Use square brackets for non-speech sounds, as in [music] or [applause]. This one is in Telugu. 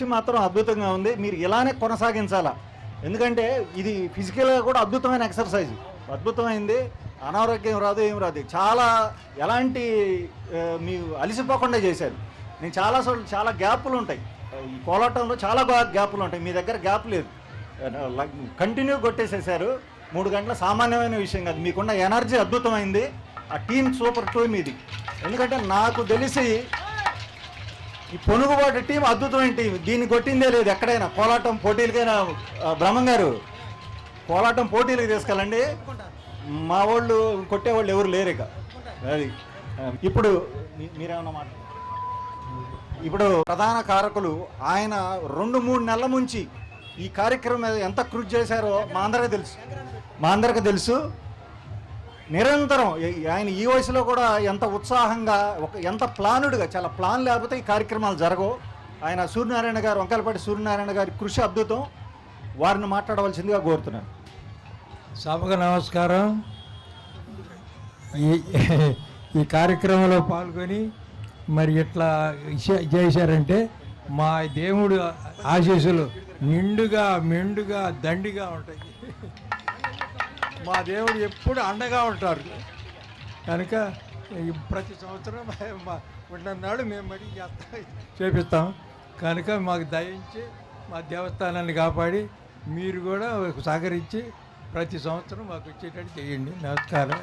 మాత్రం అద్భుతంగా ఉంది. మీరు ఇలానే కొనసాగించాలా? ఎందుకంటే ఇది ఫిజికల్గా కూడా అద్భుతమైన ఎక్సర్సైజ్ అద్భుతమైంది. అనారోగ్యం రాదు ఏం రాదు. చాలా ఎలాంటి మీ అలిసిపోకుండా చేశారు. నేను చాలా సార్లు చాలా గ్యాపులు ఉంటాయి. ఈ కోలాటంలో చాలా బాగా గ్యాపులు ఉంటాయి. మీ దగ్గర గ్యాప్ లేదు. కంటిన్యూ కొట్టేసేసారు. మూడు గంటల సామాన్యమైన విషయం కాదు. మీకున్న ఎనర్జీ అద్భుతమైంది. ఆ టీం సూపర్ టీమ్ ఇది ఎందుకంటే నాకు తెలిసి ఈ పొనుగుబాటు టీం అద్భుతమైన టీం. దీన్ని కొట్టిందే లేదు ఎక్కడైనా. కోలాటం పోటీలకైనా బ్రహ్మం గారు. కోలాటం పోటీలకు తీసుకెళ్ళండి. మా వాళ్ళు కొట్టేవాళ్ళు ఎవరు లేరు ఇక. అది ఇప్పుడు మీరేమన్నా మాట? ఇప్పుడు ప్రధాన కారకులు ఆయన రెండు మూడు నెలల నుంచి ఈ కార్యక్రమం మీద ఎంత కృషి చేశారో మా అందరికీ తెలుసు. మా అందరికీ తెలుసు. నిరంతరం ఆయన ఈ వయసులో కూడా ఎంత ఉత్సాహంగా ఒక ఎంత ప్లానుడ్గా చాలా ప్లాన్ లేకపోతే ఈ కార్యక్రమాలు జరగవు. ఆయన సూర్యనారాయణ గారు వంకలపాటి సూర్యనారాయణ గారి కృషి అద్భుతం. వారిని మాట్లాడవలసిందిగా కోరుతున్నాను. సభకు నమస్కారం. ఈ ఈ కార్యక్రమంలో పాల్గొని మరి ఇట్లా చేశారంటే మా దేవుడు ఆశీస్సులు నిండుగా మెండుగా దండిగా ఉంటాయి. మా దేవుడు ఎప్పుడు అండగా ఉంటారు. కనుక ప్రతి సంవత్సరం [laughs] మా ఉన్ననాడు మేము మరి చేపిస్తాం. కనుక మాకు దయించి మా దేవస్థానాన్ని కాపాడి మీరు కూడా సహకరించి ప్రతి సంవత్సరం మాకు వచ్చేటట్టు చేయండి. నమస్కారం.